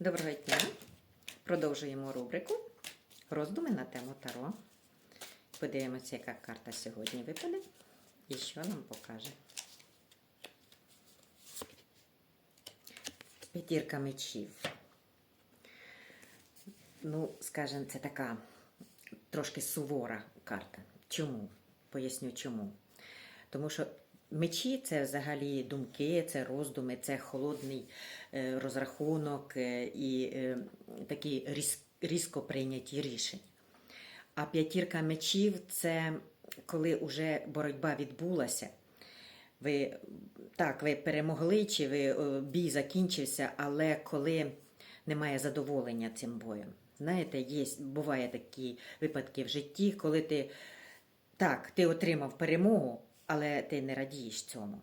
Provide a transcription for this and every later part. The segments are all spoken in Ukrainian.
Доброго дня! Продовжуємо рубрику Роздуми на тему Таро. Подивимося, яка карта сьогодні випаде і що нам покаже. П'ятірка мечів. Ну, скажімо, це така трошки сувора карта. Чому? Поясню чому. Тому що мечі це взагалі думки, це роздуми, це холодний е, розрахунок е, і е, такі різко прийняті рішення. А п'ятірка мечів це коли вже боротьба відбулася. Ви так, ви перемогли, чи ви бій закінчився, але коли немає задоволення цим боєм. Знаєте, є, буває такі випадки в житті, коли ти так, ти отримав перемогу, але ти не радієш цьому.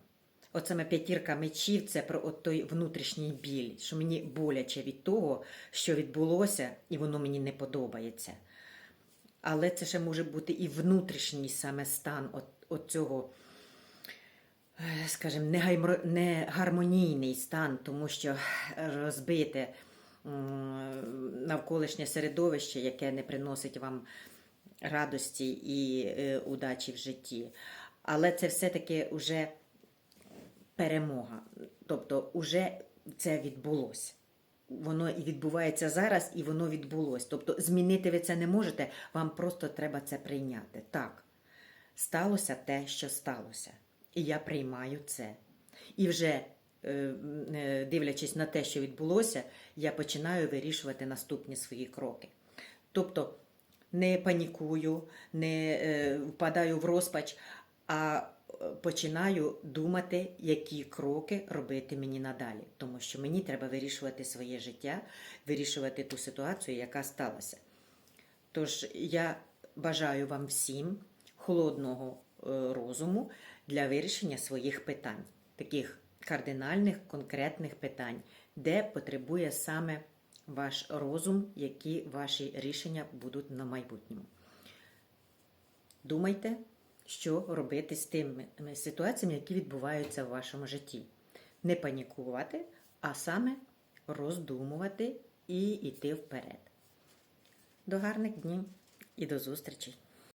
От саме п'ятірка мечів це про от той внутрішній біль, що мені боляче від того, що відбулося, і воно мені не подобається. Але це ще може бути і внутрішній саме стан от, от цього, е, скажімо, негармонійний стан, тому що розбите навколишнє середовище, яке не приносить вам радості і е, удачі в житті. Але це все-таки вже перемога. Тобто, вже це відбулося. Воно і відбувається зараз, і воно відбулось. Тобто, змінити ви це не можете, вам просто треба це прийняти. Так, сталося те, що сталося. І я приймаю це. І вже, е, е, дивлячись на те, що відбулося, я починаю вирішувати наступні свої кроки. Тобто, не панікую, не е, впадаю в розпач, а е, починаю думати, які кроки робити мені надалі. Тому що мені треба вирішувати своє життя, вирішувати ту ситуацію, яка сталася. Тож я бажаю вам всім холодного е, розуму для вирішення своїх питань, таких кардинальних, конкретних питань, де потребує саме ваш розум, які ваші рішення будуть на майбутньому. Думайте, що робити з тими ситуаціями, які відбуваються в вашому житті. Не панікувати, а саме роздумувати і йти вперед. До гарних днів і до зустрічей!